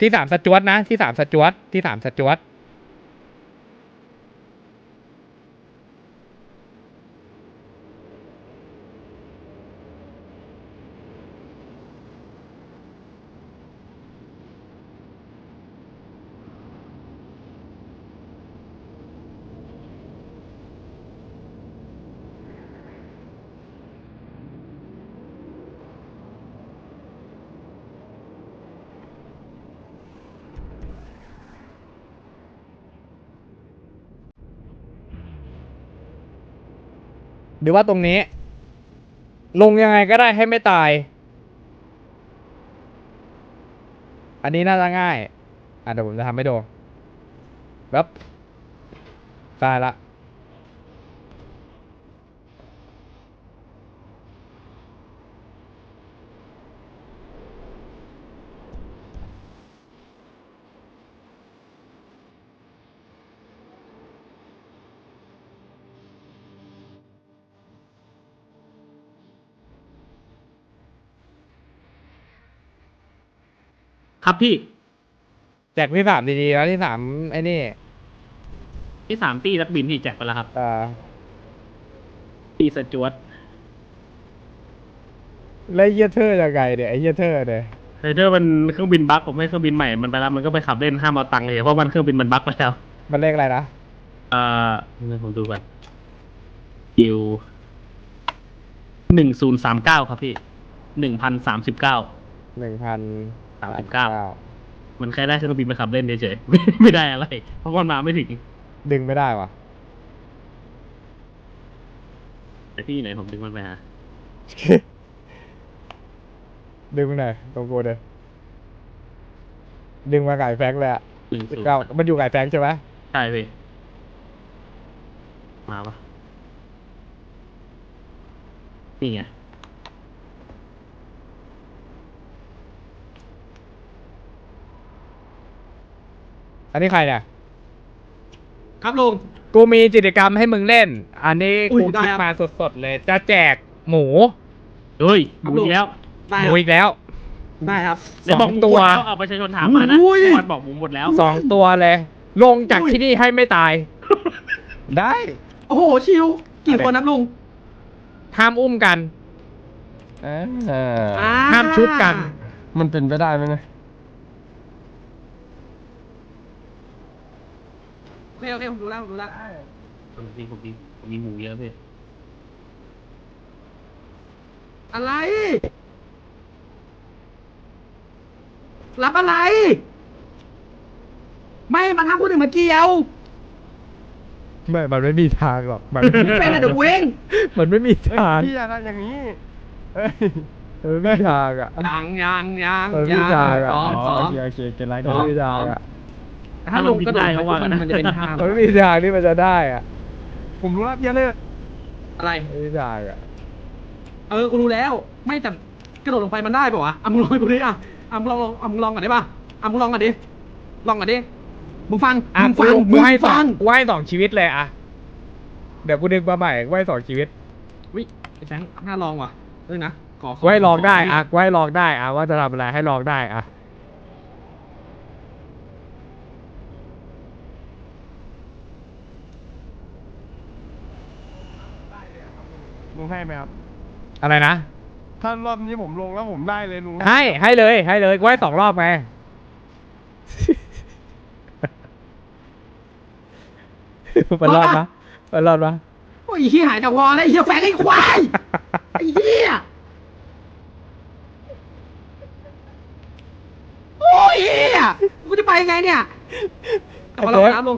ที่สามสจวตนะ ที่สามสจวตที่สามสจวต หรือว่าตรงนี้ ลงยังไงก็ได้ให้ไม่ตาย อันนี้น่าจะง่าย อะเดี๋ยวผมจะทำให้ดูแบบตายละ ครับพี่แจกที่สามดีๆแล้วที่สามไอ้นี่ที่สามตีนักบินที่แจกไปแล้วครับ เอ่อตีสจวตแล้วไอ้เหี้ยเธอยังไงเนี่ยไอ้เหี้ยเธอเนี่ยไรเดอร์มันเครื่องบินบั๊กผมให้เครื่องบินใหม่มันไปแล้วมันก็ไปขับเล่นห้ามเอาตังค์เลยเพราะมันเครื่องบินมันบั๊กไปแล้ว มันเลขอะไรนะเอ่อนี่ผมดูก่อนยิวหนึ่งศูนย์สามเก้าครับพี่หนึ่งพันสามสิบเก้าหนึ่งพัน สามสิบเก้ามันแค่ได้เครื่องบินไปขับเล่นเฉยๆไม่ไม่ได้อะไร เพราะมันมาไม่ถึง ดึงไม่ได้วะแต่พี่อยู่ไหนผมดึงมันไปหาดึงไปไหนอยตรงกูเลยดึงมาไก่แฟงเลยอะหนึ่งศูนย์เก้ามันอยู่ไก่แฟงใช่ไหมใช่พี่ มาปะนี่ไง อันนี้ใครเนี่ย ครับลุง กูมีกิจกรรมให้มึงเล่น อันนี้อุ้ยกูได้คิดครับ มาสดๆเลย จะแจกหมู เฮ้ยครัดูบลูกอีกแล้วได้หคมูรับอีกแล้ว ได้ครับเดี๋ยวบอกสองหมูตัว หมดแล้วเอาประชาชนถามมานะอุ้ยวันบอกหมูหมดแล้วสองตัวเลย ลงจากอุ้ยที่นี่ให้ไม่ตาย ได้โอ้โหชิวกี่คนครับลุงห้ามอุ้มกัน เอออ่ห้ามชุบกัน มันเป็นไปได้ไหมเนี่ย โอ เคโอเคผมรู้แล้วผมรู้แล้วผมมีผมมีผมมีหมูเยอะพี่อะไร รับอะไร ไม่มันห้ามพูดถึงมาเกี่ยว ไม่ มันไม่มีทางหรอก มันเป็นอะเดี๋ยวกูเองมันไม่มีเฮ้ยทางพี่อย่าทำอย่างนี้เฮ้ยมันไม่มีทางอะยังยังยังเออพี่ยังชายอะสองสองโอเคโอเคเกณฑ์ไรมันไม่มีทางอะ ถ้าลุงกระโดดไปมันมันจะเป็นท่ามันไม่มีทางที่มันจะได้อะผมรู้แล้วพี่เลยอะไรไม่มีทางอะเออกูรู้แล้ว ไม่แต่กระโดดลงไปมันได้ป่าวะอะมึงลองให้กูดิอะอะมึงลองลองอะมึงลองก่อนได้ป่ะอะมึงลองก่อนดิลองก่อนดิมึงฟังอะมึงกูฟังกูให้สอฟังกูให้สองชีวิตเลยอะเดี๋ยวกูดึงมาใหม่กูให้สองชีวิตวิไอ้แฟงน่าลองว่ะเออนะขอขกูให้ลองได้อะกูให้ลองได้อะว่าจะทำอะไรให้ลองได้อะ ลุงให้ไหมครับ อะไรนะ ถ้ารอบนี้ผมลงแล้วผมได้เลยลุงให้ให้เลย ให้เลยกูให้สองรอบไง มันรอดปะมันรอดปะโอ้ยไอ้เฮียหายจากวอแล้วไอ้เฮียแฟงไอ้ควายไอ้เฮียโอ้ยเฮียกูจะไปยังไงเนี่ยเอามาลองน้ำลง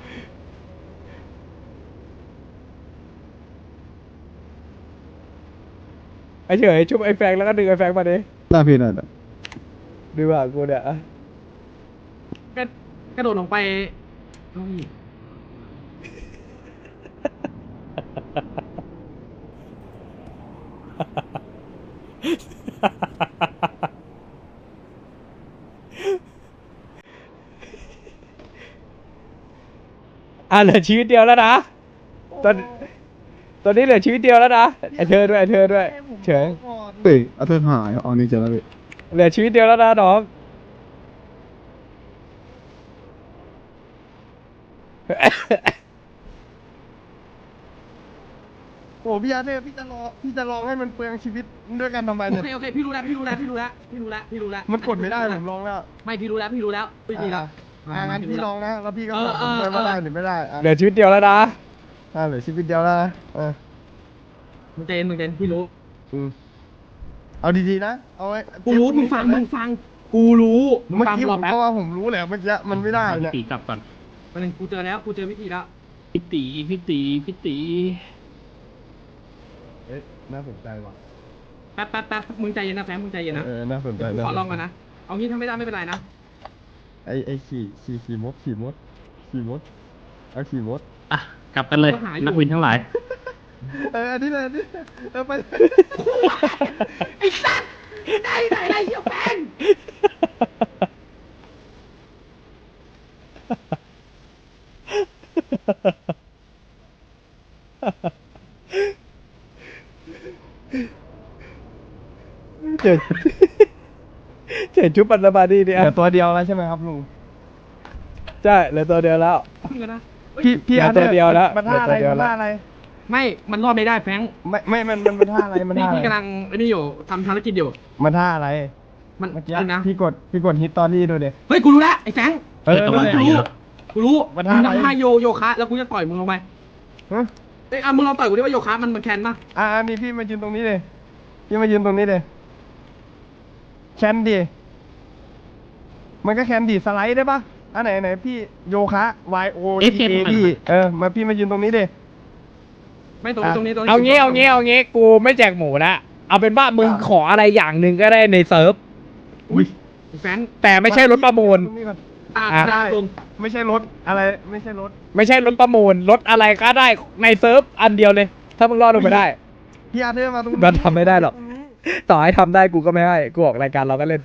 ไอ้ เฉยชุบไอ้แฟงแล้วก็ดึงไอ้แฟงมาดิได้พี่ได้ดูว่ากูเนี่ยอะกระกระโดดลงไปโอ้ยอะเหลือชีวิตเดียวแล้วนะตอน ตอนนี้เหลือชีวิตเดียวแล้วนะไอเธอด้วยไอเธอด้วย เฉิงเฮ้ยเอาเธอหายอ๋อนี่เจอแล้วดิเหลือชีวิตเดียวแล้วนะน้องโอ้พี่อาเนี่ยพี่จะรอพี่จะรอให้มันเปลืองชีวิตด้วยกันทำไมโอเนี่ย เคโอเคพี่รู้แล้วพี่รู้แล้วพี่รู้แล้วพี่รู้แล้วพี่รู้แล้วมันกดไม่ได้ผมลองแล้วไม่พี่รู้แล้วพี่รู้แล้วไม่รู้แม่ะงั้นพี่ลองนะ แล้วพี่ก็เบอกผม่ได้หรือไม่ได้เหลือชีวิตเดียวแล้วนะ อ่าเหลือชีวิตเดียวแล้วนะเออมึงเจนมึงเจนพี่รู้ อืมเอาดีๆนะ เอาไว้กูรู้มึงฟังมึงฟัง กูรู้มึงเมื่อฟังกี้รผอมแป๊บก็ว่าผมรู้แหละเมื่อกี้มันไม่ได้พี่เนี่ยตีกลับก่อนวันหนึงกูเจอแล้วกูเจอวิธีแล้วพี่ตีพี่ตีพี่ตีเอ๊ะน่าสนใจว่ะแป๊บแป๊บแป๊บมึงใจเย็นนะแฟมมึงใจเย็นนะเออน่าสนใจเดี๋ยวกูขอน่าสนใจลองก่อนนะเอางี้ถ้าไม่ได้ไม่เป็นไรนะไอไอขี่ขี่ขี่มดขี่มดขี่มดเอาขี่มดอะ กลับกันเลยนักวินทั้งหลาย เอออันนี้เลยอันนี้เออไปไอ้สัตว์ได้ไหนไรเหี้ยแฟนเจอเจอชุบปันสมาธิเนี่ยเหลือตัวเดียวแล้วใช่ไหมครับลุง ใช่เหลือตัวเดียวแล้วมึงกันนะเฮ้ย พี่พี่เหลืออันตัวเดียวแล้วมันท่าอะไรเหลือตัวเดียวมันแล้วท่าอะไร ไม่มันรอดไม่ได้แฟรงค์ไม่ไม่มันมันเป็นท่าอะไรมันพี่ท่าอะไรพี่กำลังไอ้นี่อยู่ทำภารกิจอยู่มันท่าอะไร มันเมื่อกี้จริงนะพี่กดพี่กดฮิตตอรี่ดูเด็เฮ้ยกูรู้แล้วไอ้แฟรงค์เออเออตะวันนั่นไหนแหละเหรอกูรู้มันมึงท่าอะไรทำท่าโยโยคะ แล้วกูจะต่อยมึงลงไปฮะเอ้ยอะมึงลองต่อยกูดิว่าโยคะมันมันแคนปะอ่านี่พี่มายืนตรงนี้เลยพี่มายืนตรงนี้เลยแคนดีมันก็แคนดีสไลด์ได้ปะ อันไหนไหนพี่โยคะ Y O T F A พี่เออมาพี่มายืนตรงนี้ดิ ไม่ตรงอะ ตรงนี้ตรงนี้เอางี้เอางี้เอางี้กูไม่แจกหมูละเอาเป็นว่ามึงขออะไรอย่างหนึ่งก็ได้ในเซิร์ฟอุ้ยไอ้แฟรงค์แต่ไม่ใช่รถประมูลตรงนี้ก่อนอะอะ ได้ตรงไม่ใช่รถอะไรไม่ใช่รถไม่ใช่รถประมูลรถอะไรก็ได้ในเซิร์ฟอันเดียวเลย ถ้ามึงรอดลงไปได้ พี่อาร์เธอร์มาตรงนี้มันทำไม่ได้หรอก ต่อให้ทำได้กูก็ไม่ให้กูออกรายการเราก็เล่น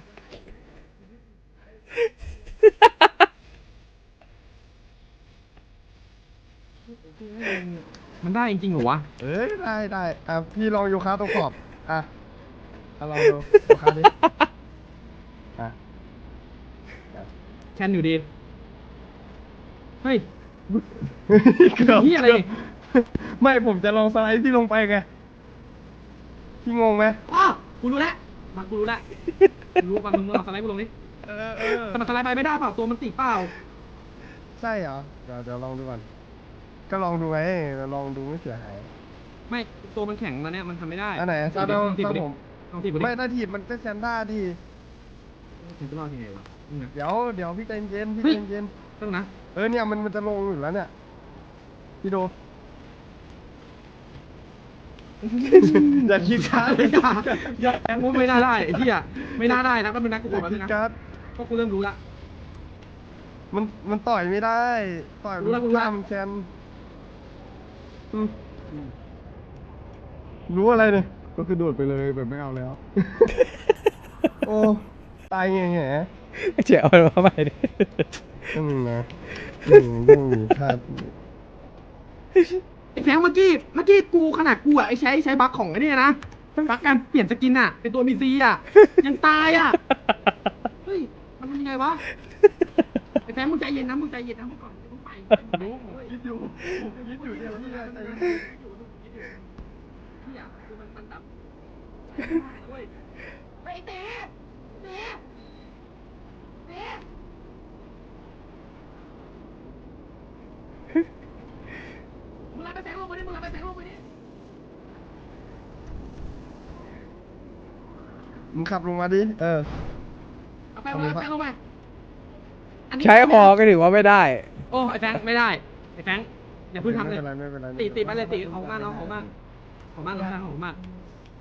มันได้จริงๆเหรอวะ เอ้ยได้ได้อะพี่ลองโยคะตรงขอบ อะอะลองดูโยคะดิอะแคนอยู่ดี เฮ้ย เกือบเหี้ยอะไรนี่ ไม่ผมจะลองสไลด์ที่ลงไปไงพี่งงไหมอ้าวกูรู้แล้วมากูรู้แล้วกูรู้ป่ะมึงลองสไลด์กูลงนี่เออเออแต่มันสไลด์ไปไม่ได้เปล่าตัวมันติดเปล่า ใช่เหรอเดี๋ยวเดี๋ยวลองดูก่อน ก็ลองดูไงลองดูไม่เสียหายไม่ตัวมันแข็งแล้วเนี่ยมันทำไม่ได้อันไหนลถ้าองเราติดถ้าไปดิผมลองติดไปดิไม่ถ้าถีบมันก็แซนด้าทีถึงจะรอดยังไงวะมึงอะเดี๋ยวเดี๋ยวพี่ใจเย็นพี่เฮ้ยใจเย็นต้องนะเออเนี่ยมันมันจะลงอยู่แล้วเนี่ยพี่ดูอย่าคิดช้าอย่าอย่าแองไม่น่าได้ไอ้เหี้ยไม่น่าได้นะก็เป็นนักกูอกดย่ามาคิด้ดวยนะการ์ดก็กูเริ่มรู้ละมันมันต่อยไม่ได้ ต่อยรู้แล้วรู้แล้วข้ามแคน อืมรู้อะไรเนี่ย ก็คือโดดไปเลยแบบไม่เอาแล้ว โอ้ ตายไงแหงเจ๋อเอามาใหม่ดิต้องนะต้องต้องมีคาดไอ้แฟงเมื่อกี้เมื่อกี้กูขนาดกูอะไอ้ใช้ใช้บัคของไอ้นี่นะบัคการเปลี่ยนสกินอะเป็นตัวมีซีอะยังตายอะเฮ้ยมันเป็นยังไงวะไอ้แฟงมึงใจเย็นนะมึงใจเย็นนะมึงก่อนมึงไป รู้ผมคิดอยู่ผมคิดอยู่เนี่ยพี่อะใจเย็นพี่อะคือมันมันแบบเว้ยไปเตะเตะเตะมึงรับไปแสงลงไปดิมึงรับไปแสงลงไปดิมึงขับลงมาดิ เออ เอาไปเอาไปเอาไปเอา อันนี้ใช้หอก็ถือว่าไม่ได้ โอ้ไอ้แฟงไม่ได้ไอ้แฟงอย่าเพิ่งทำเลย ไม่เป็นไรไม่เป็นไรไม่ตีเป็นไรตีไปเลยตีของมากน้องของมากของมากน้องของมาก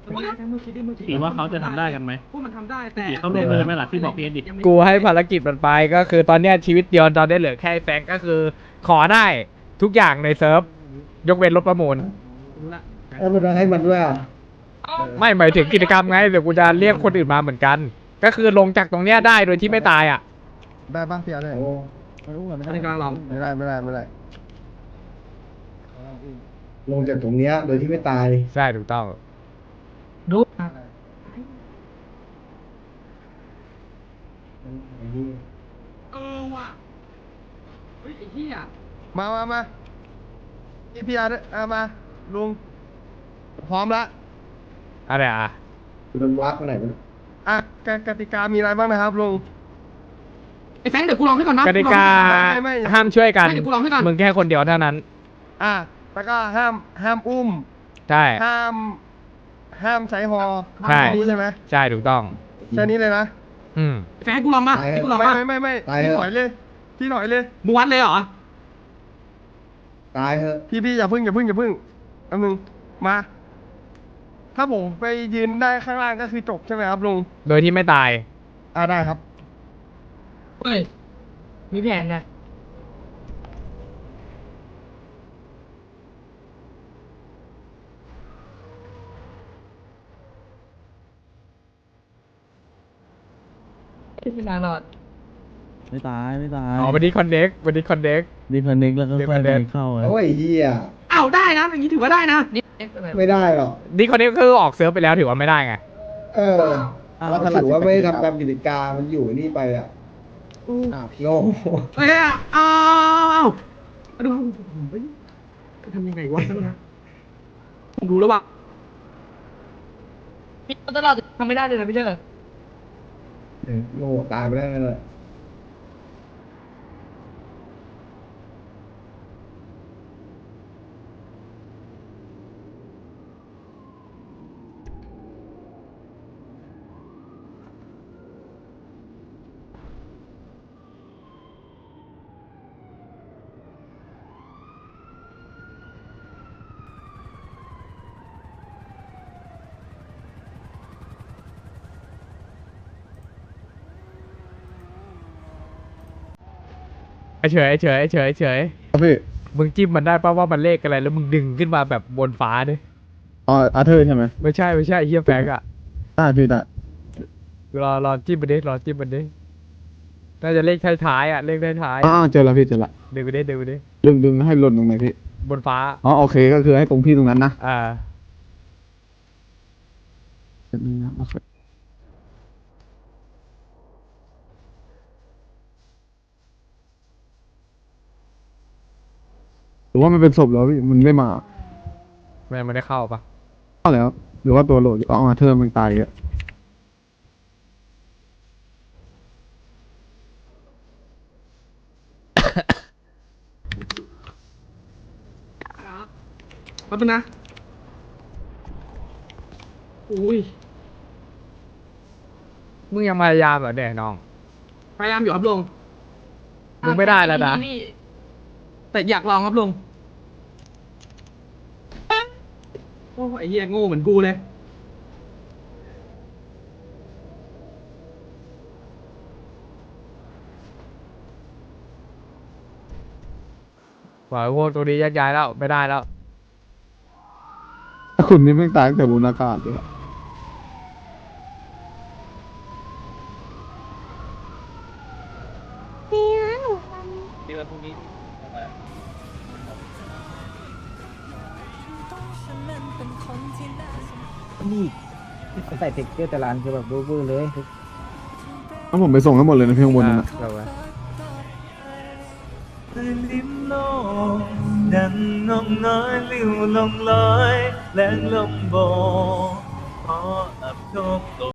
มึงแฟงมึงคิดดิมึงคิดคิดว่าเขาจะทำได้กันไหม พวกมันทำได้แต่ตีเขาลงเลยไหมล่ะที่บอกพี่เอ็ดดิยังไม่กูให้ภารกิจมันไปก็คือตอนเนี้ยชีวิตเดียวตอนนี้เหลือแค่ไอ้แฟงก็คือ ขอได้ทุกอย่างในเซิร์ฟ ยกเว้นรถประมูล รู้ละแล้วมันให้มันด้วยอะ ไม่หมายถึงกิจกรรมไงเดี๋ยวกูจะเรียกคนอื่นมาเหมือนกัน ก็คือลงจากตรงเนี้ยได้โดยที่ไม่ตายอะ ได้ป่ะพี่อาร์ได้โอ้ไม่รู้อะไม่อันนี้กำลังลองไม่ได้ไม่ได้ไม่ได้ลงจากตรงเนี้ย โดยที่ไม่ตาย ใช่ถูกต้องรู้เออว่ะเฮ้ยไอ้เหี้ยมามามาพี่พี่อาร์ตเอามาลุง พร้อมละอะไรอะมันวักไหนมันอะกกติกามีอะไรบ้างนะครับลุงไอ้แฟงเดี๋ยวกูลองให้ก่อนนะกติกาไม่ไม่ ห้ามช่วยกันไม่เดี๋ยวกูลองให้ก่อนมึงแค่คนเดียวเท่านั้น อะแล้วก็ห้ามห้ามอุ้ม ใช่ ห้าม ห้ามใช้ฮอใช่ นี่ใช่ไหมใช่ถูกต้อง แค่นี้เลยนะ อืม ไอ้แฟงให้กูลองมาให้กูลองไม่มาไม่ไม่ไม่ตายพี่เถถอยอะเลย พี่ถอยเลย มึงวัดเลยเหรอ ตายเถอะ พี่พี่อย่าพึ่งอย่าพึ่งอย่าพึ่งแป๊บนึงมา ถ้าผมไปยืนได้ข้างล่างก็คือจบใช่ไหมครับลุง โดยที่ไม่ตาย อ่าได้ครับ เฮ้ย มีแผนไงไม่นานหรอกไม่ตายไม่ตายอ๋อวันนี้คอนเน็กวันนี้คอนเน็ก ดีคอนเน็กแล้วก็ดีค่อย connect ไปเข้าไงโอ้ยเฮียอ้าวได้นะอย่างนี้ถือว่าได้นะนิดเล็กอะไรไม่ได้หรอก นี่คอนเน็กคือออกเซิร์ฟไปแล้วถือว่าไม่ได้ไง เออเราถือว่าไม่ได้ทำตามกิจการมันอยู่นี่ไปอะ อ้าวโง่เฮ้ยอ้าวอ้าวอ้าวดูเฮ้ยจะทำยังไงวะนะผมรู้แล้วว่ะพี่ตลอดทำไม่ได้เลยนะพี่เจ้า เออโง่ตายไปแล้วนั่นแหละ เฉยไอเฉยไอเฉยไอเฉยครับพี่มึงจิ้มมันได้ป่าว่ามันเลขอะไร แล้วมึงดึงขึ้นมาแบบบนฟ้าดิอ๋ออาร์เธอร์ใช่ไหมไม่ใช่ไม่ใช่ไอ้เฮียแฟกอะได้พี่ได้รอรอจิ้มมันดิรอจิ้มมันดิน่าจะเลขท้ายๆอะเลขท้ายอ๋อเจอแล้วพี่เจอละๆดึงไปดิดึงไปดิดึงดึงให้หล่นตรงไหนพี่บนฟ้าอ๋อโอเคก็คือให้ตรงพี่ตรงนั้นนะอ่าเดี๋ยวนึงนะโอเค รือว่ามันเป็นศพแล้วพี่มันไม่มาไม่ไม่ได้เข้าปะเข้าแล้ว หรือว่าตัวโหลดอ๋ออาร์เธอร์มันตายอะแป๊บนึงนะ อุ้ย มึงยังพยายามเหรอเนี่ยน้อง พยายามอยู่ครับลุงมึงไม่ได้แล้วนะ แต่อยากลองครับลุง โอ้ไอ้เหี้ยโง่เหมือนกูเลยบอกว่าพวกตัวนี้แยกย้ายแล้วไม่ได้แล้วถ้าคุณนี่ไม่งตายตั้งแต่บนอากาศเลยอะนี่ ใส่เทคเจอร์แต่ร้านคือแบบเวอร์เลยถ้าผมไปส่งให้หมดเลยนะพี่ข้างบนนั้นนะเอาไว้ลิ้มโลกดังนงน้อยลิ้วลงลอยแรงลมโบกพออับโชคตก